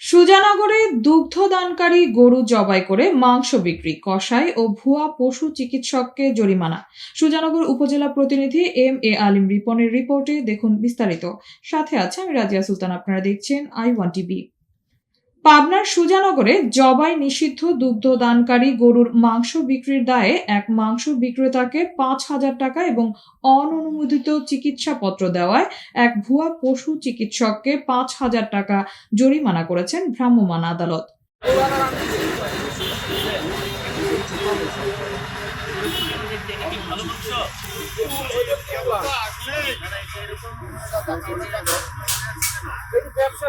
সুজানগরে দুগ্ধদানকারী গরু জবাই করে মাংস বিক্রি কষাই ও ভুয়া পশু চিকিৎসককে জরিমানা। সুজানগর উপজেলা প্রতিনিধি এম এ আলিম রিপনের রিপোর্টে দেখুন বিস্তারিত। সাথে আছে আমি রাজিয়া সুলতান, আপনারা দেখছেন আই ওয়ান টিভি। পাবনার সুজানগরে জবাই নিষিদ্ধ দুগ্ধদানকারী গরুর মাংস বিক্রির দায়ে এক মাংস বিক্রেতাকে পাঁচ হাজার টাকা এবং অননুমোদিত চিকিৎসাপত্র দেওয়ায় এক ভুয়া পশু চিকিৎসককে পাঁচ হাজার টাকা জরিমানা করেছেন ভ্রাম্যমাণ আদালত। ব্যবসা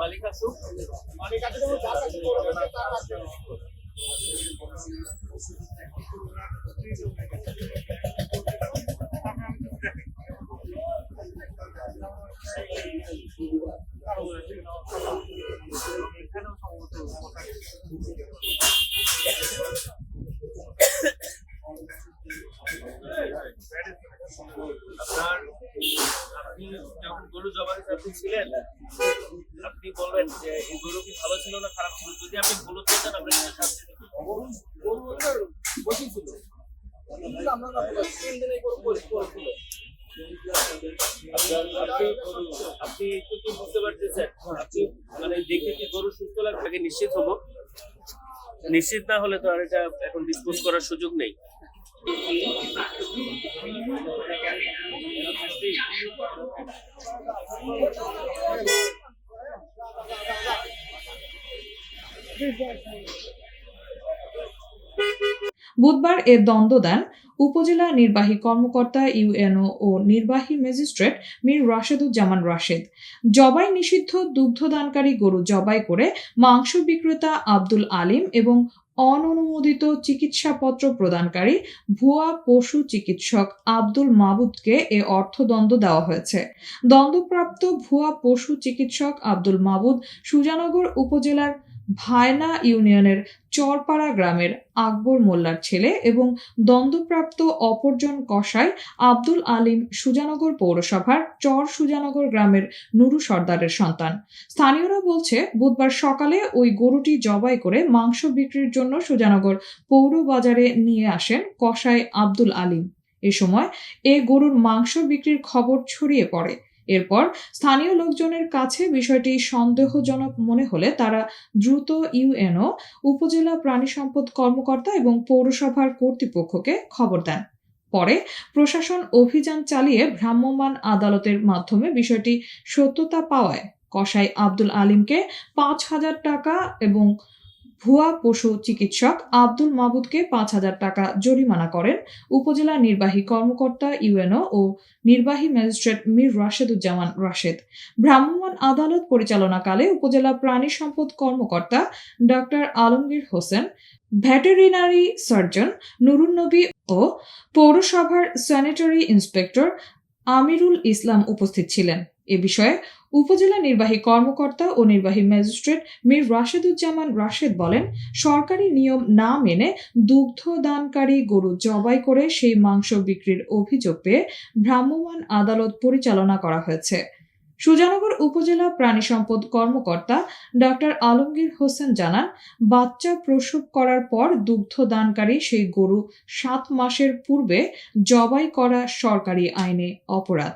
মালিক আসুক আপনার ছিলেন আপনি বলবেন যে এই গরু কি ভালো ছিল না খারাপ ছিল? যদি আপনি ভুল আমরা দেব। আপনি- আপনি একটু কি বুঝতে পারতেছেন? আপনি মানে দেখে কি গরু সুস্থ লাগবে? আগে নিশ্চিত হব। নিশ্চিত না হলে তো আর এটা এখন ডিসপোজ করার সুযোগ নেই। বুধবার এ দ্বন্দ্ব দেন উপজেলা নির্বাহী কর্মকর্তা ইউএনও ও নির্বাহী ম্যাজিস্ট্রেট মীর রাশেদুজ্জামান রাশেদ। জবাই নিষিদ্ধ দুগ্ধদানকারী গরু জবাই করে মাংস বিক্রেতা আব্দুল আলিম এবং অননুমোদিত চিকিৎসাপত্র প্রদানকারী ভুয়া পশু চিকিৎসক আব্দুল মাবুদকে এ অর্থদণ্ড দেওয়া হয়েছে। দণ্ডপ্রাপ্ত ভুয়া পশু চিকিৎসক আব্দুল মাবুদ সুজানগর উপজেলার ভায়না ইউনিয়নের চরপাড়া গ্রামের আকবর মোল্লার ছেলে এবং দ্বন্দ্বপ্রাপ্ত অপরজন কসাই আব্দুল আলিম সুজানগর পৌরসভার চর সুজানগর গ্রামের নুরু সর্দারের সন্তান। স্থানীয়রা বলছে, বুধবার সকালে ওই গরুটি জবাই করে মাংস বিক্রির জন্য সুজানগর পৌর বাজারে নিয়ে আসেন কসাই আব্দুল আলিম। এ সময় এ গরুর মাংস বিক্রির খবর ছড়িয়ে পড়ে। এরপর স্থানীয় লোকজনের কাছে বিষয়টি সন্দেহজনক মনে হলে তারা দ্রুত ইউএনও, উপজেলা প্রাণী সম্পদ কর্মকর্তা এবং পৌরসভার কর্তৃপক্ষকে খবর দেন। পরে প্রশাসন অভিযান চালিয়ে ভ্রাম্যমাণ আদালতের মাধ্যমে বিষয়টি সত্যতা পাওয়ায় কসাই আব্দুল আলিমকে পাঁচ হাজার টাকা এবং ভুয়া পশু চিকিৎসক আব্দুল মাবুদকে পাঁচ হাজার টাকা জরিমানা করেন উপজেলা নির্বাহী কর্মকর্তা ইউএনও ও নির্বাহী ম্যাজিস্ট্রেট মীর রাশেদুজ্জামান রাশেদ। ভ্রাম্যমাণ আদালত পরিচালনাকালে উপজেলা প্রাণী সম্পদ কর্মকর্তা doctor Alamgir Hossain veterinary surgeon Nurun Nabi ও পৌরসভার স্যানিটারি ইন্সপেক্টর আমিরুল ইসলাম উপস্থিত ছিলেন। এ বিষয়ে উপজেলা নির্বাহী কর্মকর্তা ও নির্বাহী ম্যাজিস্ট্রেট মীর রাশেদুজ্জামান রাশেদ বলেন, সরকারি নিয়ম না মেনে দুগ্ধ দানকারী গরু জবাই করে সেই মাংস বিক্রির অভিযোগ পেয়ে ভ্রাম্যমাণ আদালত পরিচালনা করা হয়েছে। সুজানগর উপজেলা প্রাণী সম্পদ কর্মকর্তা ডক্টর আলমগীর হোসেন জানান, বাচ্চা প্রসব করার পর দুগ্ধ দানকারী সেই গরু সাত মাসের পূর্বে জবাই করা সরকারি আইনে অপরাধ।